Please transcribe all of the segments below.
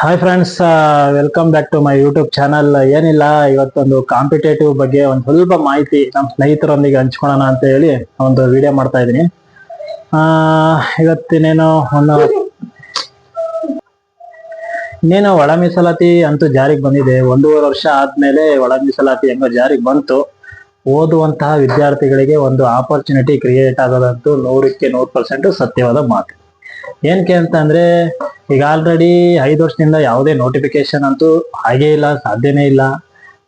Hi friends welcome back to my YouTube channel ಏನಿಲ್ಲ, ಇವತ್ತೊಂದು competitive ಬಗ್ಗೆ ಒಂದು ಸ್ವಲ್ಪ ಮಾಹಿತಿ ನಮ್ಮ ಸ್ನೇಹಿತರೊಂದಿಗೆ ಹಂಚ್ಕೊಳ್ಳೋಣ ಅಂತ ಹೇಳಿ ಒಂದು ವಿಡಿಯೋ ಮಾಡ್ತಾ ಇದ್ದೀನಿ. ಇವತ್ತಿನೇನು ಒಂದು ಇನ್ನೇನು ಒಳ ಮೀಸಲಾತಿ ಅಂತೂ ಜಾರಿಗೆ ಬಂದಿದೆ. ಒಂದೂವರೆ ವರ್ಷ ಆದ್ಮೇಲೆ ಒಳ ಮೀಸಲಾತಿ ಹೆಂಗೋ ಜಾರಿಗೆ ಬಂತು. ಓದುವಂತಹ ವಿದ್ಯಾರ್ಥಿಗಳಿಗೆ ಒಂದು ಆಪರ್ಚುನಿಟಿ ಕ್ರಿಯೇಟ್ ಆಗೋದಂತೂ ನೂರಕ್ಕೆ ನೂರು ಪರ್ಸೆಂಟ್ ಸತ್ಯವಾದ ಮಾತು. ಏನಕ್ಕೆ ಅಂತ ಅಂದ್ರೆ ಈಗ ಆಲ್ರೆಡಿ ಐದು ವರ್ಷದಿಂದ ಯಾವುದೇ ನೋಟಿಫಿಕೇಶನ್ ಅಂತೂ ಹಾಗೇ ಇಲ್ಲ, ಸಾಧ್ಯನೇ ಇಲ್ಲ.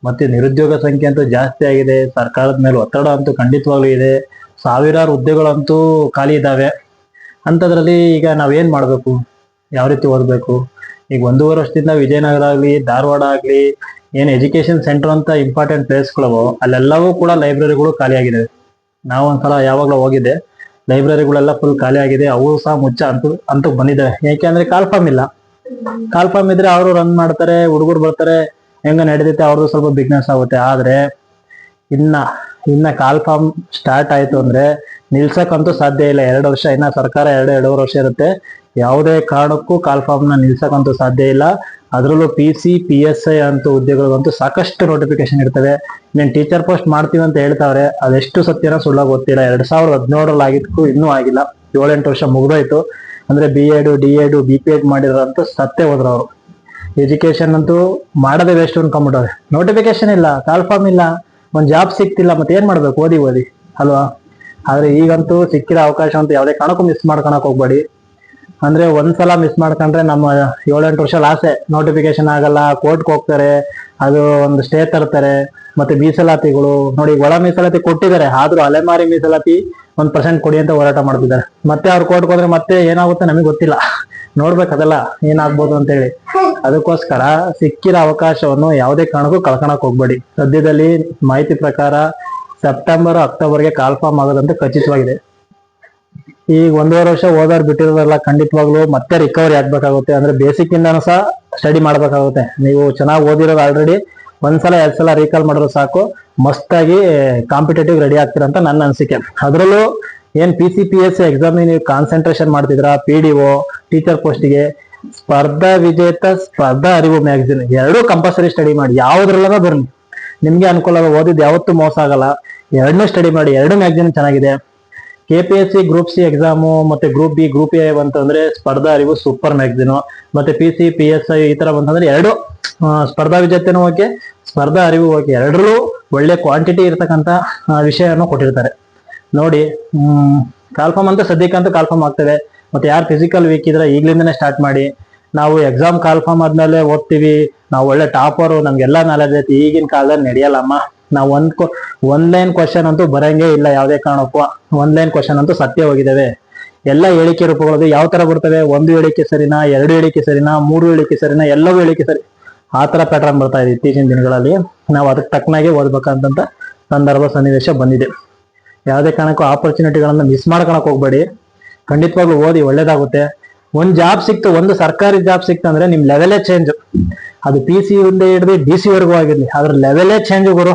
ಮತ್ತೆ ನಿರುದ್ಯೋಗ ಸಂಖ್ಯೆ ಅಂತೂ ಜಾಸ್ತಿ ಆಗಿದೆ. ಸರ್ಕಾರದ ಮೇಲೆ ಒತ್ತಡ ಅಂತೂ ಖಂಡಿತವಾಗ್ಲೂ ಇದೆ. ಸಾವಿರಾರು ಹುದ್ದೆಗಳಂತೂ ಖಾಲಿ ಇದ್ದಾವೆ ಅಂಥದ್ರಲ್ಲಿ ಈಗ ನಾವೇನ್ ಮಾಡಬೇಕು? ಯಾವ ರೀತಿ ಓದಬೇಕು? ಈಗ ಒಂದೂವರೆ ವರ್ಷದಿಂದ ವಿಜಯನಗರ ಆಗ್ಲಿ, ಧಾರವಾಡ ಆಗ್ಲಿ, ಏನ್ ಎಜುಕೇಶನ್ ಸೆಂಟರ್ ಅಂತ ಇಂಪಾರ್ಟೆಂಟ್ ಪ್ಲೇಸ್ಗಳವೋ ಅಲ್ಲೆಲ್ಲವೂ ಕೂಡ ಲೈಬ್ರರಿಗಳು ಖಾಲಿ ಆಗಿದೆ ನಾವು ಒಂದ್ಸಲ ಯಾವಾಗಲೂ ಹೋಗಿದ್ದೆ. ಲೈಬ್ರರಿಗಳೆಲ್ಲ ಫುಲ್ ಖಾಲಿ ಆಗಿದೆ. ಅವು ಸಹ ಮುಚ್ಚ ಅಂತ ಅಂತ ಬಂದಿದ್ದಾವೆ. ಯಾಕೆಂದ್ರೆ ಕಾಲ್ಫಾರ್ಮ್ ಇಲ್ಲ. ಕಾಲ್ಫಾರ್ಮ್ ಇದ್ರೆ ಅವರು ರನ್ ಮಾಡ್ತಾರೆ, ಹುಡುಗರು ಬರ್ತಾರೆ, ಹೆಂಗ ನಡೆದಿತ್ತೆ ಅವ್ರದ್ದು ಸ್ವಲ್ಪ ಬಿಗ್ನೆಸ್ ಆಗುತ್ತೆ. ಆದ್ರೆ ಇನ್ನ ಇನ್ನ ಕಾಲ್ ಫಾರ್ಮ್ ಸ್ಟಾರ್ಟ್ ಆಯ್ತು ಅಂದ್ರೆ ನಿಲ್ಸಕ್ಕಂತೂ ಸಾಧ್ಯ ಇಲ್ಲ. ಎರಡು ವರ್ಷ, ಇನ್ನ ಸರ್ಕಾರ ಎರಡು, ಎರಡೂವರೆ ವರ್ಷ ಇರುತ್ತೆ. ಯಾವುದೇ ಕಾರಣಕ್ಕೂ ಕಾಲ್ ಫಾರ್ಮ್ನ ನಿಲ್ಸಕ್ಕಂತೂ ಸಾಧ್ಯ ಇಲ್ಲ. ಅದರಲ್ಲೂ P C P S I ಅಂತ ಉದ್ಯೋಗಗಳಿಗಂತೂ ಸಾಕಷ್ಟು ನೋಟಿಫಿಕೇಶನ್ ಇರ್ತವೆ. ನೀನ್ ಟೀಚರ್ ಪೋಸ್ಟ್ ಮಾಡ್ತೀವಿ ಅಂತ ಹೇಳ್ತಾವ್ರೆ, ಅದೆಷ್ಟು ಸತ್ಯನ ಸುಳ್ಳ ಗೊತ್ತಿಲ್ಲ. ಎರಡ್ ಸಾವಿರದ ಹದಿನೇಳರಲ್ಲಿ ಆಗಿದ್ದಕ್ಕೂ ಇನ್ನೂ ಆಗಿಲ್ಲ. ಏಳೆಂಟು ವರ್ಷ ಮುಗ್ದೋಯ್ತು. ಅಂದ್ರೆ B Ed D Ed B P Ed ಮಾಡಿದ್ರಂತೂ ಸತ್ಯ ಹೋದ್ರು ಅವರು ಎಜುಕೇಶನ್ ಅಂತೂ ಮಾಡದೆ ವೇಸ್ಟ್ ಅನ್ಕೊಂಡ್ಬಿಟ್ಟವ್ರೆ ನೋಟಿಫಿಕೇಶನ್ ಇಲ್ಲ, ಕಾಲ್ ಫಾರ್ಮ್ ಇಲ್ಲ. ಒಂದ್ ಜಾಬ್ ಸಿಕ್ತಿಲ್ಲ ಮತ್ತೆ ಏನ್ ಮಾಡ್ಬೇಕು? ಓದಿ ಓದಿ. ಅಲ್ವಾ? ಆದ್ರೆ ಈಗಂತೂ ಸಿಕ್ಕಿರೋ ಅವಕಾಶ ಅಂತ ಯಾವ್ದೇ ಕಾರಣಕ್ಕೂ ಮಿಸ್ ಮಾಡ್ಕೊಳಕ್ ಹೋಗ್ಬೇಡಿ. ಅಂದ್ರೆ ಒಂದ್ಸಲ ಮಿಸ್ ಮಾಡ್ಕೊಂಡ್ರೆ ನಮ್ಮ ಏಳೆಂಟು ವರ್ಷ ಲಾಸೆ ನೋಟಿಫಿಕೇಶನ್ ಆಗಲ್ಲ ಕೋರ್ಟ್ಗೆ ಹೋಗ್ತಾರೆ, ಅದು ಒಂದು ಸ್ಟೇ ತರ್ತಾರೆ, ಮತ್ತೆ ಮೀಸಲಾತಿಗಳು. ನೋಡಿ, ಒಳ ಮೀಸಲಾತಿ ಕೊಟ್ಟಿದ್ದಾರೆ, ಆದ್ರೂ ಅಲೆಮಾರಿ ಮೀಸಲಾತಿ ಒಂದ್ ಪರ್ಸೆಂಟ್ ಕೊಡಿ ಅಂತ ಹೋರಾಟ ಮಾಡ್ತಿದ್ದಾರೆ. ಮತ್ತೆ ಅವ್ರು ಕೋರ್ಟ್ಗೆ ಹೋದ್ರೆ ಮತ್ತೆ ಏನಾಗುತ್ತೆ ನಮಗೆ ಗೊತ್ತಿಲ್ಲ. ನೋಡ್ಬೇಕು ಅದೆಲ್ಲ ಏನಾಗ್ಬೋದು ಅಂತ ಹೇಳಿ ಅದಕ್ಕೋಸ್ಕರ ಸಿಕ್ಕಿರೋ ಅವಕಾಶವನ್ನು ಯಾವುದೇ ಕಾರಣಕ್ಕೂ ಕಳ್ಕೊಳಕ್ ಹೋಗ್ಬೇಡಿ. ಸದ್ಯದಲ್ಲಿ ಮಾಹಿತಿ ಪ್ರಕಾರ ಸೆಪ್ಟೆಂಬರ್, ಅಕ್ಟೋಬರ್ಗೆ ಕಾಲ್ಫಾರ್ಮ್ ಆಗೋದಂತ ಖಚಿತವಾಗಿದೆ. ಈಗ ಒಂದೂವರೆ ವರ್ಷ ಓದೋರ್ ಬಿಟ್ಟಿರೋದಲ್ಲ ಖಂಡಿತವಾಗ್ಲೂ ಮತ್ತೆ ರಿಕವರಿ ಆಗ್ಬೇಕಾಗುತ್ತೆ. ಅಂದ್ರೆ ಬೇಸಿಕ್ ಇಂದಾನು ಸಹ ಸ್ಟಡಿ ಮಾಡ್ಬೇಕಾಗುತ್ತೆ. ನೀವು ಚೆನ್ನಾಗಿ ಓದಿರೋದು ಆಲ್ರೆಡಿ ಒಂದ್ಸಲ, ಎರಡ್ ಸಲ ರೀಕಾಲ್ ಮಾಡಿದ್ರೆ ಸಾಕು. ಮಸ್ತಾಗಿ ಕಾಂಪಿಟೇಟಿವ್ ರೆಡಿ ಆಗ್ತೀರ ಅಂತ ನನ್ನ ಅನಿಸಿಕೆ. ಅದರಲ್ಲೂ ಏನ್ P C P S exam ನೀವು ಕಾನ್ಸಂಟ್ರೇಷನ್ ಮಾಡ್ತಿದ್ರ ಪಿ ಡಿ ಒ ಟೀಚರ್ ಪೋಸ್ಟ್ಗೆ ಸ್ಪರ್ಧಾ ವಿಜೇತ ಸ್ಪರ್ಧಾ ಅರಿವು ಮ್ಯಾಗಝಿನ್ ಎರಡೂ ಕಂಪಲ್ಸರಿ ಸ್ಟಡಿ ಮಾಡಿ ಯಾವ್ದ್ರಲ್ಲ ಬರ್ನಿ ನಿಮ್ಗೆ ಅನುಕೂಲ ಓದಿದ್ ಯಾವತ್ತೂ ಮೋಸ ಆಗಲ್ಲ. ಎರಡನ್ನೂ ಸ್ಟಡಿ ಮಾಡಿ ಎರಡು ಮ್ಯಾಗಝಿನ್ ಚೆನ್ನಾಗಿದೆ. K P S C group C exam ಮತ್ತೆ ಗ್ರೂಪ್ ಬಿ ಗ್ರೂಪ್ ಎ ಅಂತಂದ್ರೆ ಸ್ಪರ್ಧಾ ಅರಿವು ಸೂಪರ್ ಮ್ಯಾಗಝಿನ್ ಮತ್ತೆ P C P S I ಈ ತರ ಬಂತಂದ್ರೆ ಎರಡು ಸ್ಪರ್ಧಾ ವಿಜೇತನೂ ಓಕೆ ಸ್ಪರ್ಧಾ ಅರಿವು ಓಕೆ. ಎರಡರಲ್ಲೂ ಒಳ್ಳೆ ಕ್ವಾಂಟಿಟಿ ಇರ್ತಕ್ಕಂಥ ಆ, ವಿಷಯವನ್ನು ಕೊಟ್ಟಿರ್ತಾರೆ. ನೋಡಿ ಹ್ಮ್ ಕಾಲ್ಫಾರ್ಮ್ ಅಂತ ಸದ್ಯಕ್ಕಂತೂ ಕಾಲ್ಫಾರ್ಮ್ ಆಗ್ತದೆ. ಮತ್ತೆ ಯಾರು ಫಿಸಿಕಲ್ ವೀಕ್ ಇದ್ರೆ ಈಗ್ಲಿಂದನೇ ಸ್ಟಾರ್ಟ್ ಮಾಡಿ. ನಾವು ಎಕ್ಸಾಮ್ ಕಾಲ್ಫಾರ್ಮ್ ಆದ್ಮೇಲೆ ಓದ್ತೀವಿ. ನಾವು ಒಳ್ಳೆ ಟಾಪರು ನಮ್ಗೆಲ್ಲ ನಾಲೆಜ್ ಐತಿ. ಈಗಿನ ಕಾಲದಲ್ಲಿ ನಡೆಯಲ್ಲಮ್ಮ. ನಾವು ಒಂದ್ ಒಂದ್ ಲೈನ್ ಕ್ವಶನ್ ಅಂತೂ ಬರಂಗೇ ಇಲ್ಲ ಯಾವುದೇ ಕಾರಣಕ್ಕೂ. ಒಂದ್ ಲೈನ್ ಕ್ವಶನ್ ಅಂತೂ ಸತ್ಯ ಹೋಗಿದ್ದಾವೆ ಎಲ್ಲ ಹೇಳಿಕೆ ರೂಪಗಳದ್ದು ಯಾವ ತರ ಬರ್ತವೆ? ಒಂದು ಹೇಳಿಕೆ ಸರಿನಾ? ಎರಡು ಹೇಳಿಕೆ ಸರಿನಾ? ಮೂರು ಹೇಳಿಕೆ ಸರಿನಾ? ಎಲ್ಲವೂ ಹೇಳಿಕೆ ಸರಿ. ಆ ತರ ಪ್ಯಾಟರ್ನ್ ಬರ್ತಾ ಇದೆ ಇತ್ತೀಚಿನ ದಿನಗಳಲ್ಲಿ. ನಾವು ಅದಕ್ಕೆ ತಕ್ಕನಾಗೆ ಓದ್ಬೇಕಂತ ಸಂದರ್ಭ ಸನ್ನಿವೇಶ ಬಂದಿದೆ. ಯಾವುದೇ ಕಾರಣಕ್ಕೂ ಆಪರ್ಚುನಿಟಿಗಳನ್ನ ಮಿಸ್ ಮಾಡ್ಕೊಳಕ್ ಹೋಗ್ಬೇಡಿ. ಖಂಡಿತವಾಗ್ಲೂ ಓದಿ ಒಳ್ಳೇದಾಗುತ್ತೆ. ಒಂದ್ ಜಾಬ್ ಸಿಕ್ತು, ಒಂದು ಸರ್ಕಾರಿ ಜಾಬ್ ಸಿಕ್ತು ಅಂದ್ರೆ ನಿಮ್ ಲೆವೆಲೇ ಚೇಂಜ್ ಅದು ಪಿ ಸಿ ಇಂದ ಹಿಡಿದು ಡಿ ಸಿ ವರ್ಗೂ ಆಗಿರ್ಲಿ, ಅದ್ರ ಲೆವೆಲೇ ಚೇಂಜ್ ಗುರು.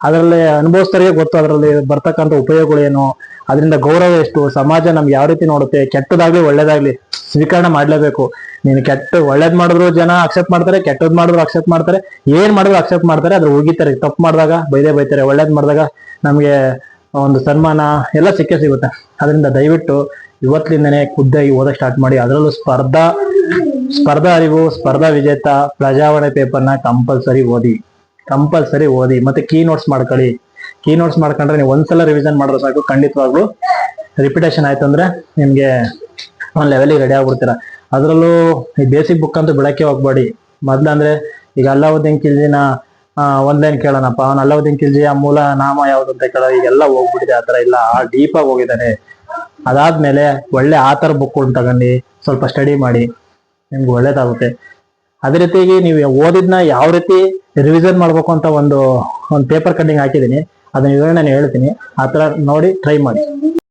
ಅದರಲ್ಲಿ ಅನುಭವಿಸ್ತರಿಗೆ ಗೊತ್ತು, ಅದರಲ್ಲಿ ಬರ್ತಕ್ಕಂಥ ಉಪಯೋಗಗಳು ಏನು, ಅದರಿಂದ ಗೌರವ ಎಷ್ಟು, ಸಮಾಜ ನಮ್ಗೆ ಯಾವ ರೀತಿ ನೋಡುತ್ತೆ, ಕೆಟ್ಟದಾಗ್ಲಿ ಒಳ್ಳೇದಾಗ್ಲಿ ಸ್ವೀಕರಣೆ ಮಾಡ್ಲೇಬೇಕು. ನೀನು ಕೆಟ್ಟ, ಒಳ್ಳೇದ್ ಮಾಡಿದ್ರು ಜನ ಅಕ್ಸೆಪ್ಟ್ ಮಾಡ್ತಾರೆ, ಕೆಟ್ಟದ್ ಮಾಡಿದ್ರು ಅಕ್ಸೆಪ್ಟ್ ಮಾಡ್ತಾರೆ, ಏನ್ ಮಾಡಿದ್ರು ಅಕ್ಸೆಪ್ಟ್ ಮಾಡ್ತಾರೆ, ಅದ್ರ ಹೋಗಿತಾರೆ ತಪ್ಪು ಮಾಡಿದಾಗ ಬೈದೇ ಬೈತಾರೆ, ಒಳ್ಳೇದ್ ಮಾಡಿದಾಗ ನಮ್ಗೆ ಒಂದು ಸನ್ಮಾನ ಎಲ್ಲ ಸಿಕ್ಕೇ ಸಿಗುತ್ತೆ. ಅದರಿಂದ ದಯವಿಟ್ಟು ಇವತ್ತಿನಿಂದನೇ ಖುದ್ದಾಗಿ ಓದಕ್ ಸ್ಟಾರ್ಟ್ ಮಾಡಿ, ಅದರಲ್ಲೂ ಸ್ಪರ್ಧಾ ಸ್ಪರ್ಧಾ ಅರಿವು, ಸ್ಪರ್ಧಾ ವಿಜೇತ, ಪ್ರಜಾವಾಣಿ ಪೇಪರ್ನ ಕಂಪಲ್ಸರಿ ಓದಿ ಕಂಪಲ್ಸರಿ ಓದಿ. ಮತ್ತೆ ಕೀ ನೋಟ್ಸ್ ಮಾಡ್ಕೊಳ್ಳಿ. ಕೀ ನೋಟ್ಸ್ ಮಾಡ್ಕೊಂಡ್ರೆ ನೀವು ಒಂದ್ಸಲ ರಿವಿಷನ್ ಮಾಡಿದ್ರೆ ಸಾಕು. ಖಂಡಿತವಾಗ್ಲೂ ರಿಪಿಟೇಷನ್ ಆಯ್ತು ಅಂದ್ರೆ ನಿಮ್ಗೆ ಒಂದ್ ಲೆವೆಲಿಗೆ ರೆಡಿ ಆಗ್ಬಿಡ್ತೀರ. ಅದರಲ್ಲೂ ಈ ಬೇಸಿಕ್ ಬುಕ್ ಅಂತೂ ಬಿಡಕ್ಕೆ ಹೋಗ್ಬೇಡಿ. ಮೊದ್ಲಂದ್ರೆ ಈಗ ಅಲ್ಲಾವುದ್ದೀನ್ ಕಿಲ್ಜಿನ ಒಂದ್ ಲೈನ್ ಕೇಳೋಣಪ್ಪ. ಅವ್ನು ಅಲ್ಲಾವುದ್ದೀನ್ ಕಿಲ್ಜಿಯ ಮೂಲ ನಾಮ ಯಾವ್ದು ಅಂತ ಕೇಳೋ ಈಗೆಲ್ಲ ಹೋಗ್ಬಿಟ್ಟಿದೆ ಆತರ ಇಲ್ಲ. ಆ ಡೀಪ್ ಆಗಿ ಹೋಗಿದ್ದಾನೆ. ಅದಾದ್ಮೇಲೆ ಒಳ್ಳೆ ಆತರ ಬುಕ್ ತಗೊಂಡು ಸ್ವಲ್ಪ ಸ್ಟಡಿ ಮಾಡಿ ನಿಮ್ಗೆ ಒಳ್ಳೇದಾಗುತ್ತೆ. ಅದೇ ರೀತಿಯಾಗಿ ನೀವು ಓದಿದ್ನ ಯಾವ ರೀತಿ ರಿವಿಷನ್ ಮಾಡ್ಬೇಕು ಅಂತ ಒಂದು ಒಂದು ಪೇಪರ್ ಕಟ್ಟಿಂಗ್ ಹಾಕಿದ್ದೀನಿ. ಅದನ್ನ ವಿವರಣೆ ನಾನು ಹೇಳ್ತೀನಿ. ಆ ತರ ನೋಡಿ ಟ್ರೈ ಮಾಡಿ.